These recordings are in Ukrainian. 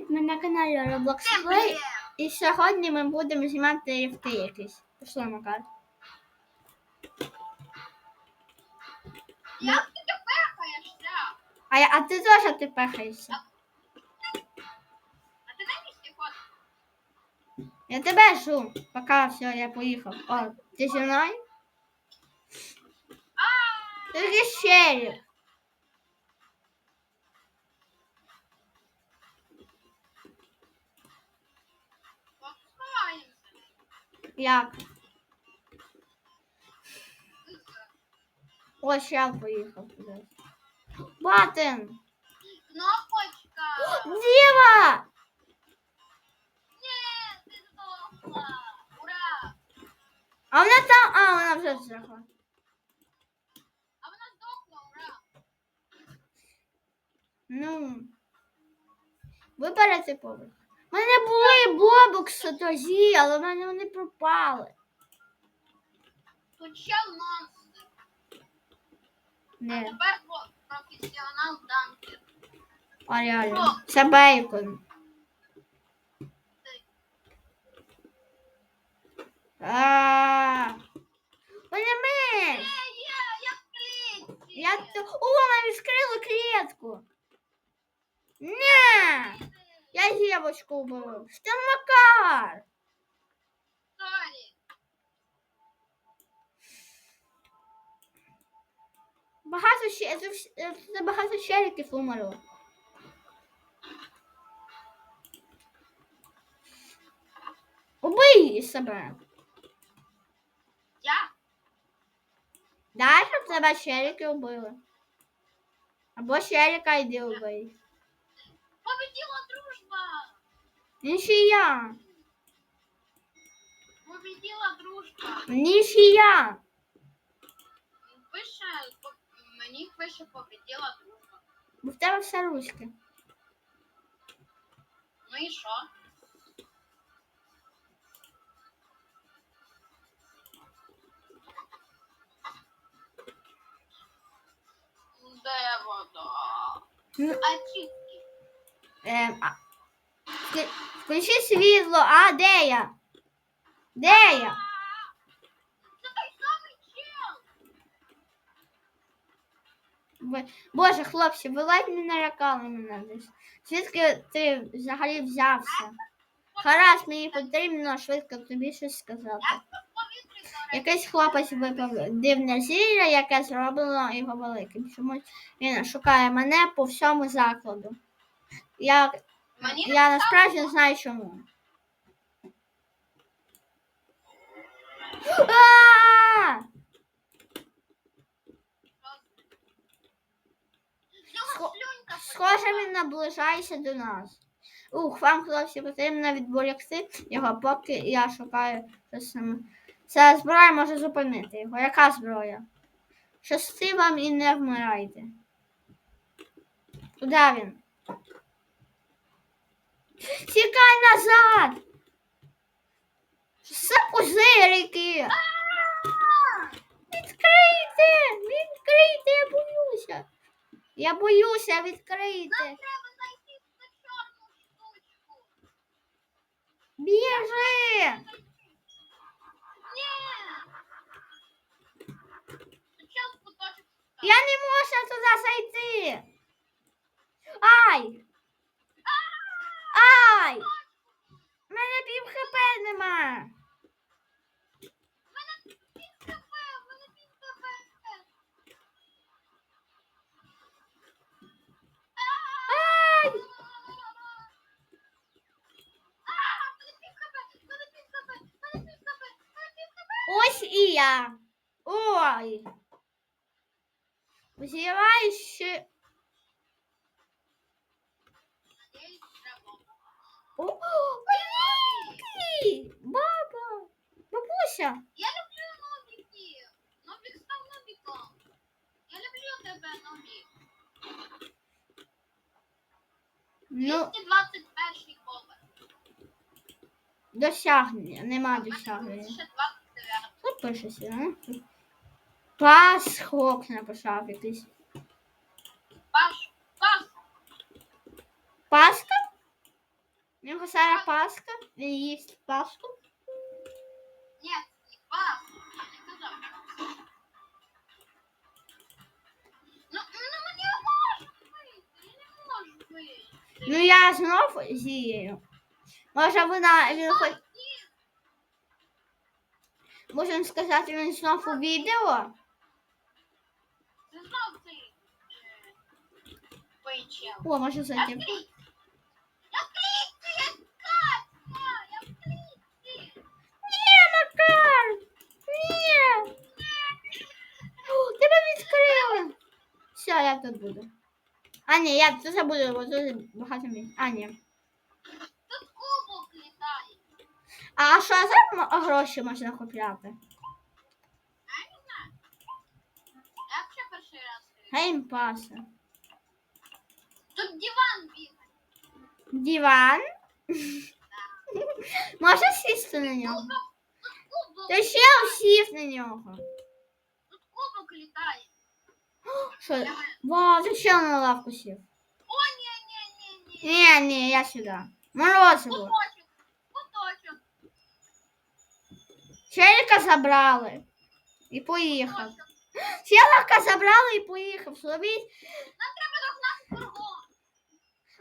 Привіт, ми на каналі Roblox Play. І сьогодні ми будемо знімати рівки якісь. Пішли, Макар. Як ти пехаєшся? А, я, а ти теж ти пехаєшся. А ти на місці ходиш? Я тебе жду. Пока, все, я поїхав. О, ти зі мною? А, Ти же Як? Ось я поїхав кудись. Батин! Кнопочка. Діва! Ні, ти здохла. Ура! А вона там. А, вона вже здохла. А вона здохла, ура! Ну. Виберете поверх. У мене були бобокси тоді, але в мене вони пропали. Чел монстр. А Не, тепер про- професіонал данкер. а реально. Це бейкон. А. Мене Е, я в клітці. Я то. О, вона відкрила клітку. Не! Я дівочку вбив. Що Макар? Сорі. Багато ще це вс- е, це багато щеліків умерло. Убий себе. Я? Дай, щоб тебе щеліки вбили. Або щеліка йди убий. Победила дружба. Нічия. Победила дружба. Нічия. Пише, по- мені пише победила дружба. Бо в тебе все руське. Ну і що? Де вода? Ну, А чітки? Ем, а... Включи світло, а де я? Де я? Боже, хлопці, ви ледь не налякали мене десь. Звідки ти взагалі взявся? Гаразд, мені потрібно швидко тобі щось сказати. Якийсь хлопець випив дивне зілля, яке зроблено його великим. Чомусь він шукає мене по всьому закладу. Я, Мені я насправді не знаю чому. А! Схо- Схоже, він наближається до нас. Ух, вам, хлопці, потрібно відволікти його, поки я шукаю щось саме. Ця зброя може зупинити його. Яка зброя? Щасти вам і не вмирайте. Куди він? Тікай назад! Що це пузирики? Відкрийте! Відкрийте, я боюся! Я боюся, відкрийте! Нам треба зайти в цю чорну штучку. Біжи! Ні. Чел в куточок. Я не можу туди зайти. Ай! Ай! У мене пів хп нема. В мене пів кафе, в мене пів кафе. Ай! А, в мене пів кафе, в мене пів кафе, в мене пів кафе, в мене пів кафе. Ось і я. Ой. Взявай ще. Надіюсь, треба. О, великий! Баба! Бабуся! Я люблю нобіків. Нобік став нобіком. Я люблю тебе, нобік. Ну, 221 поверх. досягнення. Нема досягнення. ще 29. Що пишеться, а? Пасхок написав якийсь. Паш, пас. Паска? Нього зараз Пасха, він їсть Пасху. Ні, не пас. Я не казав. Ну, ну я не. Ну я знов з'їю. Може вона він хоч. Можемо сказати, він знов у відео. це знов цей е. О, може зайти. Тут буду. А, ні, я тут забуду, бо тут багато місць. А, ні. Тут кубок літає. А що за м- гроші можна купляти? Я не знаю. Я взагалі перший раз. чую. Геймпаси. Тут диван бігає. Диван. Можна сісти на нього? Кубок, тут кубок, Та ще сів на нього. тут кубок літає. Що? Вау, ще на лавку сів. О, ні, ні, ні, ні. Ні, ні, я сюди. Морозиво. Куточок, куточок, Челіка забрали. І поїхав. куточок. Челіка забрали і поїхав. Словіть. Нам треба догнати фургон.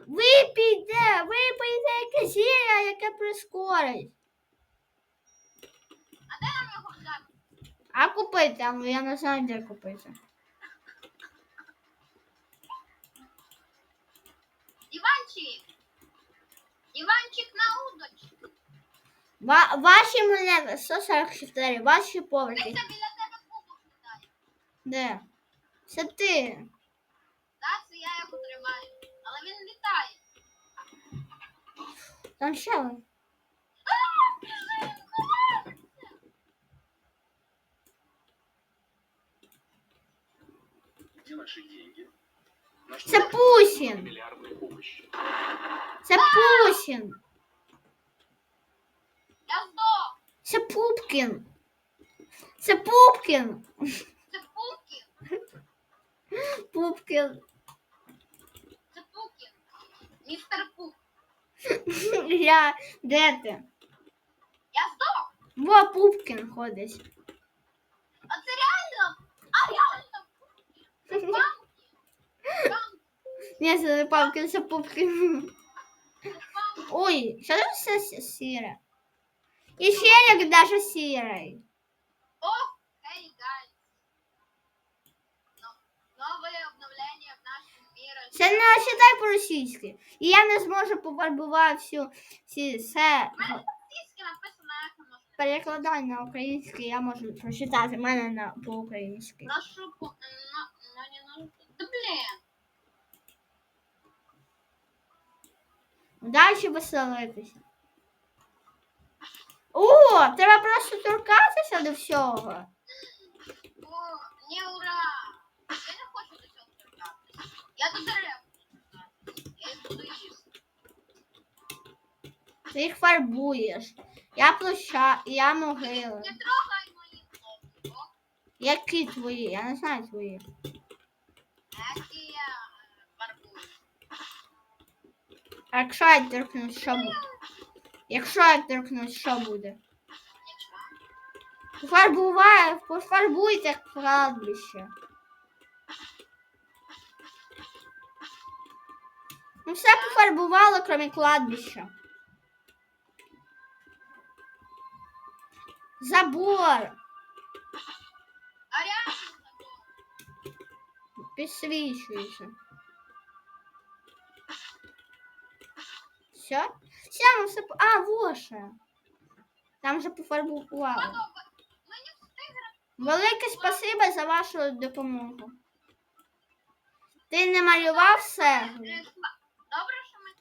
Випійте, випийте яке зілля, яке прискорить. А де нам його взяти? А купити, а я не знаю, де купити. Ва- ваші монети 144, ваші поверхи. Дивися, біля тебе кубок літає. Де? Це ти. Так, це я його тримаю. Але він літає. Там ще один. А, біжи, ховайся. Где наши деньги? На что Це Пусін. миллиардная помощь? Це Пусін. Я здох. Це Пупкін. Це Пупкін. Це Пукін. Пупкін. Це Пукін. Містер Пук. Я. Де ти? Я здох. Во Пупкін ходить. А це реально? А реально Пукін. Це. Памки. Ні, це не Пупкін, це Пупкін. Ой, що це все сі- сіре? І Челік даже сірий. О, hey guys. Но- Новое обновление в нашем мире. Це не читай по-російськи. І я не зможу пофарбувати всю всі все. Перекладай на український, я можу прочитати мене на по-українськи. На... Мені нужно... Да блін. Далі веселитися. О, треба просто торкатися до всього. О, не ура. Я не хочу до цього торкатися. Я до дерев. Я їх буду їсти. Ти їх фарбуєш. Я площа, я могила. Не трогай мої о. Які твої? Я не знаю твої. Які я е, фарбую. А якщо я торкнусь, що буде? Якщо я торкнусь, що буде? Нічого. Пофарбувай, пофарбуйте кладбище. Ну все пофарбувало, крім кладбища. Забор. Підсвічується. Все? Все, ми все... А, воше. Там же встигли. Велике спасибо за вашу допомогу. Ти не малював? Е, ми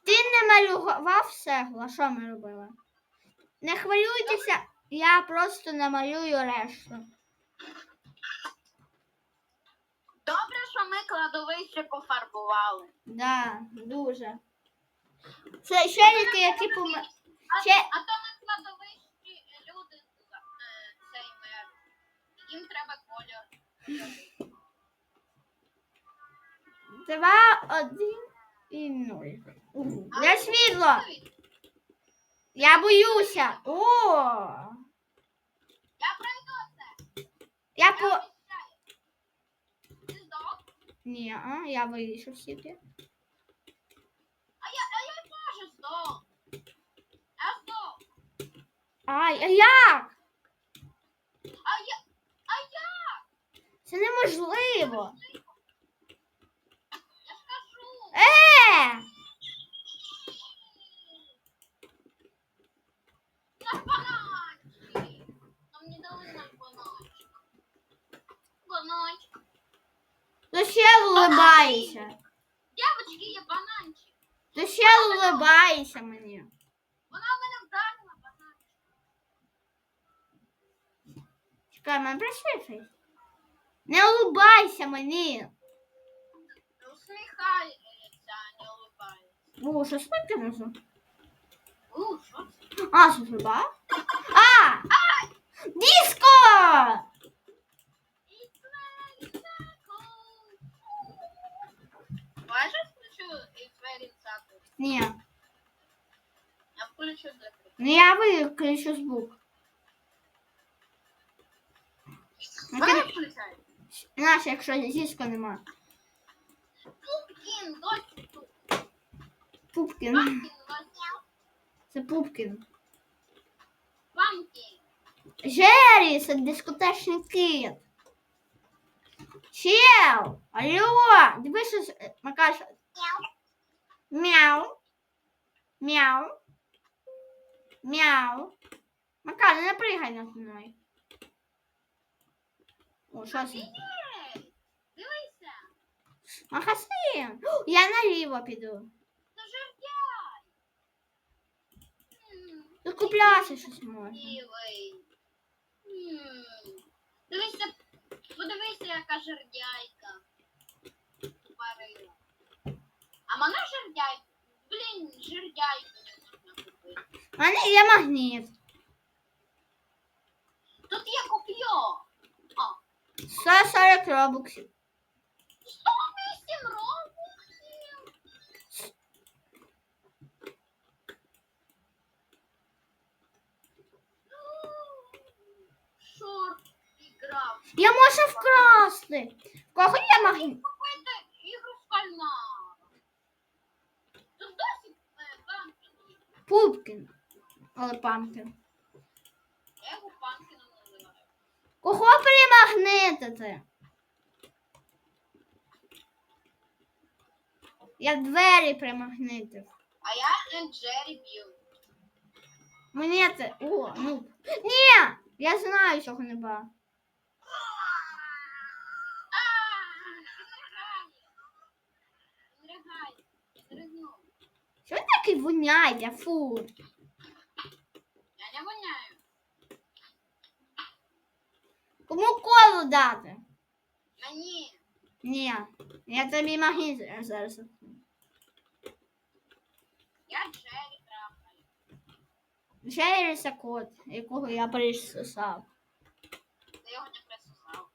Ти не малював сеглу, а що ми робили? Не хвилюйтеся, я просто намалюю решту. Добре, що ми кладовище пофарбували. Да, дуже. Це щеліки, які поме... А, Ще- а то на кладовищі е, люди е, цей мер. Їм треба кольор. Два, один і нуль. Угу. Де світло? Я боюся. О! Я пройду це. Я Я по. обіцяю. Ти здох? Ні, а, я вийшов сюди. А я, а я теж здох. Я здох. Ай, а як? А я, а я, Це неможливо. я скажу. Е! Бананчик. Нам не дали наш бананчик. Бананчик. То ще улибаєшся. Дівчатки, є бананчик. То ще улибаєшся мені. Вона в мене вдарила бананчик. Мене. Не улибайся мені. Усміхається, а не улыбається. О, що спати можу? У, що? А, що зуба? А! Диско! It's very. Бачиш, включу It's very circle. Ні, Я включу для ну я виключу звук. Ти- включає. Іначе, якщо диско нема. Пупкін, тут. Пупкін. Це Пупкін. Пампкін. Джері, це дискотечний кіт. Чел! Алло! Дивись, що... Макаш. Мяу. Мяу. Мяу. Макар, не пригай над мною. О, що це? Ей, Дивися. Махасин. Я наліво піду. Це жердяй. М, Тут купляти щось можна. Білий. М, Дивися, подивися, яка жердяйка. Тупорила. А мене жердяйка. Блін, жердяйку не можна купити. У мене є магніт. Тут є коп'йо. 140 робоксів. 108 робоксів. Я можу вкрасти. В кого є є. Пупкін. Але памкін. Я його пампкіном називаю. Кого примагнитити? Я двері примагнитив. А я Джері б'ю. Монети. О, ну. Ні! Я знаю, чого не ба. Він. Він. Що ви такий воняє? Фу. Я не воняю. Кому колу дати? Мені. Ні. Я тобі магніт зараз. Я Джері трахаю. Джеріса кот, якого я присосав. Ти його не присосав.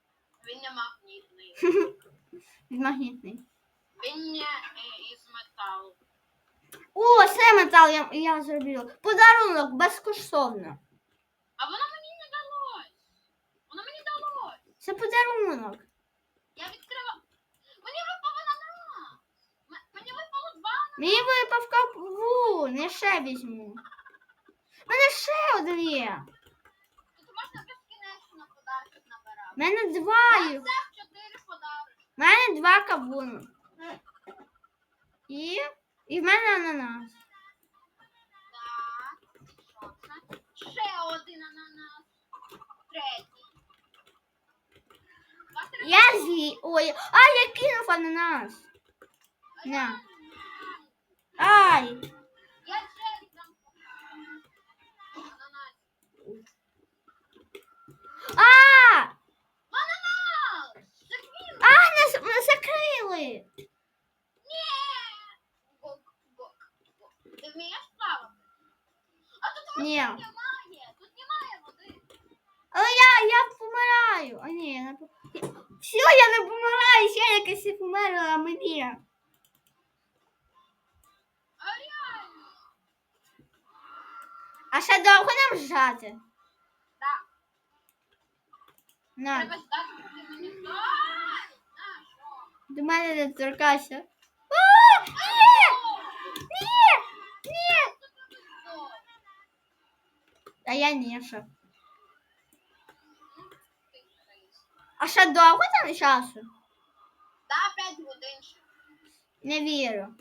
Він не магнітний. Він магнітний. Він не із металу. О, це метал я, я зробила. Подарунок безкоштовно. А воно мені не далось. Воно мені далось. Це подарунок. Я відкрила. Мені випав ананас. М- Мені випало два Мені випав капву, не ще візьму. У мене ще один є. Тут можна безкінечно подарків набирати. У мене два. Їх. взяв чотири подарки. У мене два кавуни. І, і в мене ананас. Так. Ще один ананас. Третій. Я з'ї. Ой, а я кинув ананас. На. Ай. А! А, нас, нас закрили. Ні! Бок, бок, бок. Ти вмієш плавати? А тут води Ні. немає. Тут немає води. Але я, я помираю. А ні, я не по- Я не помираю, ще якась померла, а мені. А ще довго нам жати? Так. На, Треба до мене не торкайся. Ні! Ні! Ні! А я ні, що. ти крис. А ще довго там часу? Да, 5 годин ще. Не вірю.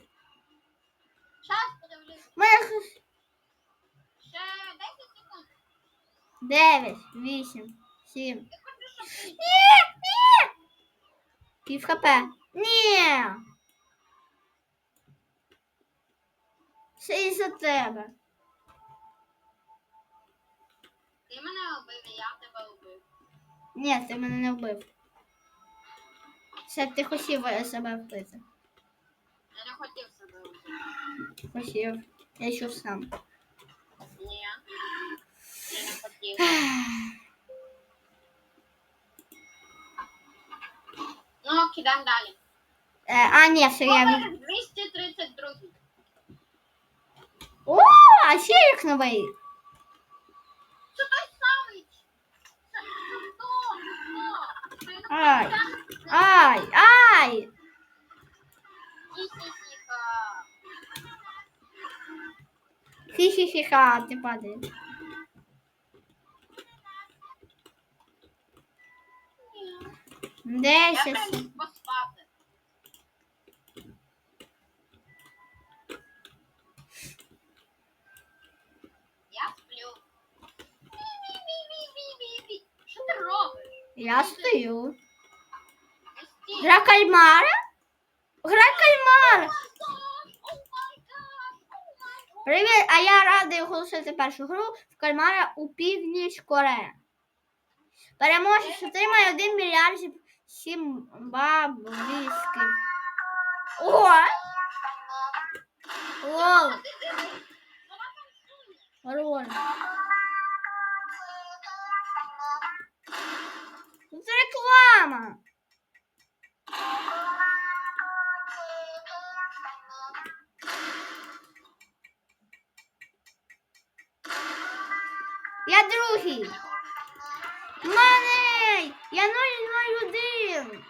Час подивлюсь. Щось Ще 10 секунд. 9, 8, 7. Я хочу, щоб ти Ні! Ні! Пів хп. Ні! Все із-за тебе. Ти мене убив, і я. Ні, ти мене не вбив. Це ти хотів е, себе вбити. Я не хотів себе убити. Хотів. Я чув сам. Ні. Я не хотів. Ну, кидаємо далі. Е, а, ні, все, я від... Номер 232. О, а ще як новий. Ай. Ай, ай! Хі-хі-хі-ха, ти падаєш. Десять. прям поспати. Я сплю. Бі-бі-бі-бі-бі-бі. Що ти робиш? Я стою. Гра кальмара? Гра кальмара. О! О! Привіт, а я радий оголосити першу гру в кальмара у північ Корея. Переможець отримає 1 мільярд сімбабвійських. О! Вона роль. Реклама. Я другий. Мане! Я 001.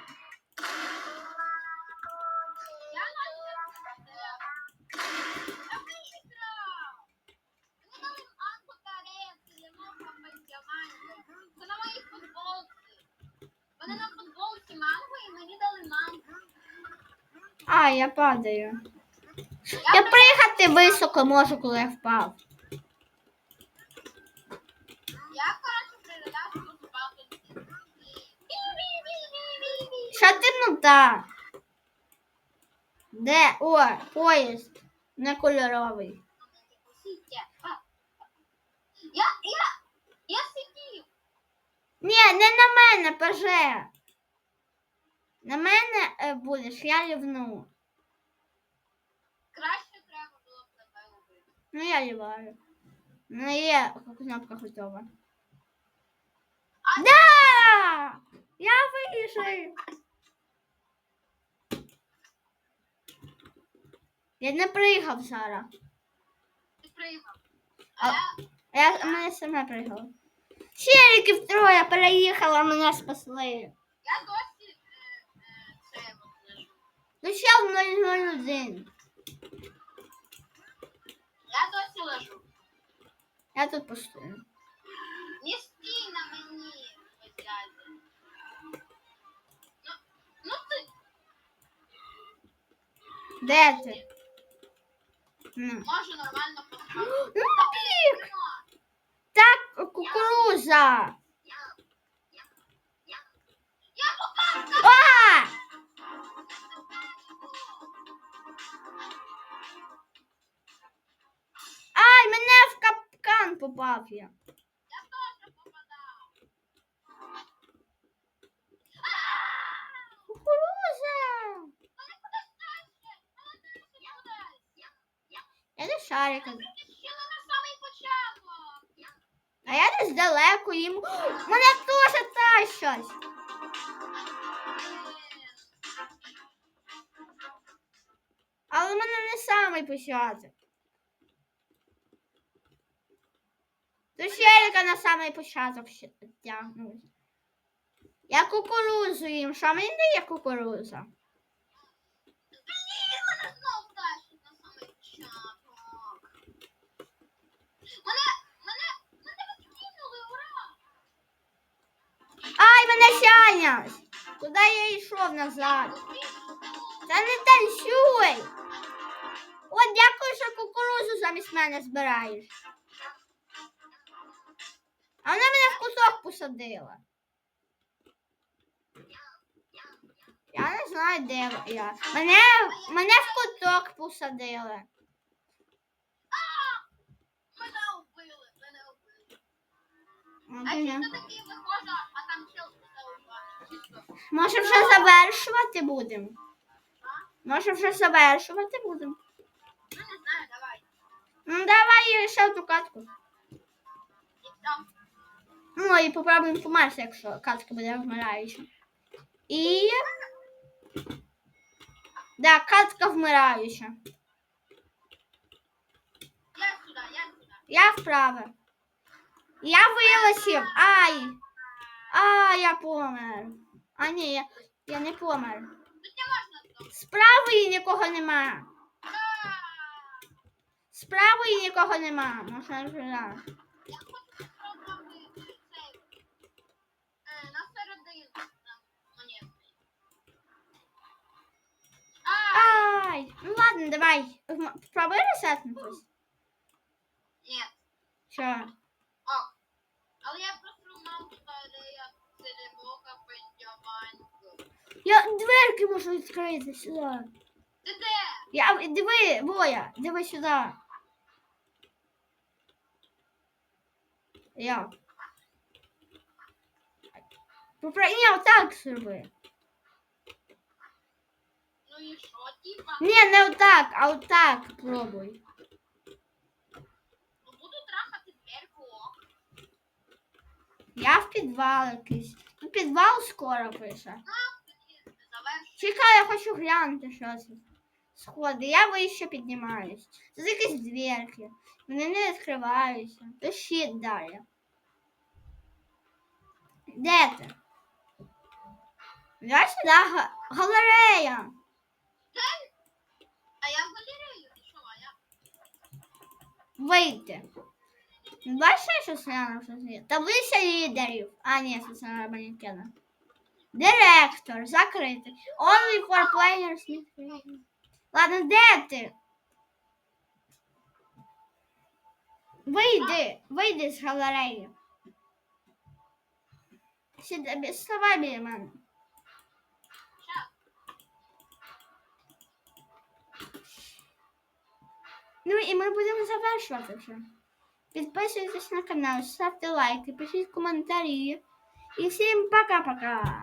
Падаю. Я пригати високо можу, коли я впав. Я, коротше, природав, тут впав. Що ти ну так? Де? О, поїзд. Не кольоровий. Я, я, я сидів. Ні, не на мене, паже. На мене е, будеш, я лівну. Ну я ліваю. Ну є кнопка готова. А- Да! Я вийшов. Я не пригав зараз. Ти пригав. А- А я Я мене сама пригала. Челіків троє переїхала, мене спасли. Я досі е, е, це. Ну ще в 001. Я тут постою. Не стій на мені, дядя. Ну, ну ти Де ти? Може нормально поспати. Ну, пік! Так, кукуруза. Капкан попав я. Я теж попадав. Кукуруза. Я, Я шарика. А я десь далеко їм. Мене теж тащать. Але в мене не самий початок. То Еріка на самий початок ще тягнуть. Я кукурузу їм. Що мені дає кукуруза? Блін, мене знов тащить на самий початок. Мене, мене, мене відкинули, ура! Ай, мене сянять! Куди я йшов назад? Та не танцюй! От дякую, що кукурузу замість мене збираєш. Куток посадила. Я не знаю, де я. Мене, мене в куток посадили. Мене вбили, мене вбили. А ти чи не- виходжу, а там чел все? Може вже завершувати будемо? Може вже завершувати будемо? Ну не знаю, давай. Ну давай ще одну катку. І там. Ну і попробуємо померти, якщо катка буде вмираюча. І. Да, катка вмираюча. Я сюди, я сюди. Я вправо. Я вилетів. Ай! А, я помер. А ні, я, я не помер. Не правої нікого нема. Правої нікого нема. Можна вже. А, Ай! Ну ладно, давай. Спробуй ресетнутись. ні. Що? О. Але я просрунав туди, де я пендяваньку. Я дверки можу відкрити сюди. Ти де? Я диви, Боя, диви сюди. Як? Попро... Ні, отак зроби. Ну і що, типа? Ні, не отак, а отак пробуй. Ну буду трахати дверку. Я в підвал якийсь. Ну, підвал скоро пише. Чекай, я хочу глянути, що це. Сходи, я вище піднімаюсь. Це якісь дверки. Вони не відкриваються. То щит далі. Де ти? Я сюди га- галерея. А я в галерею пішов, а я. Вийти. Бачиш, що Соляна щось є? Таблиця лідерів. А, ні, це Соляна Банікена. Директор, закритий. Only for players. Ладно, де ти? Вийди, вийди з галереї. Сідай, вставай біля мене. Ну і ми будемо завершувати вже. Підписуйтесь на канал, ставте лайки, пишіть коментарі. І всім пока-пока.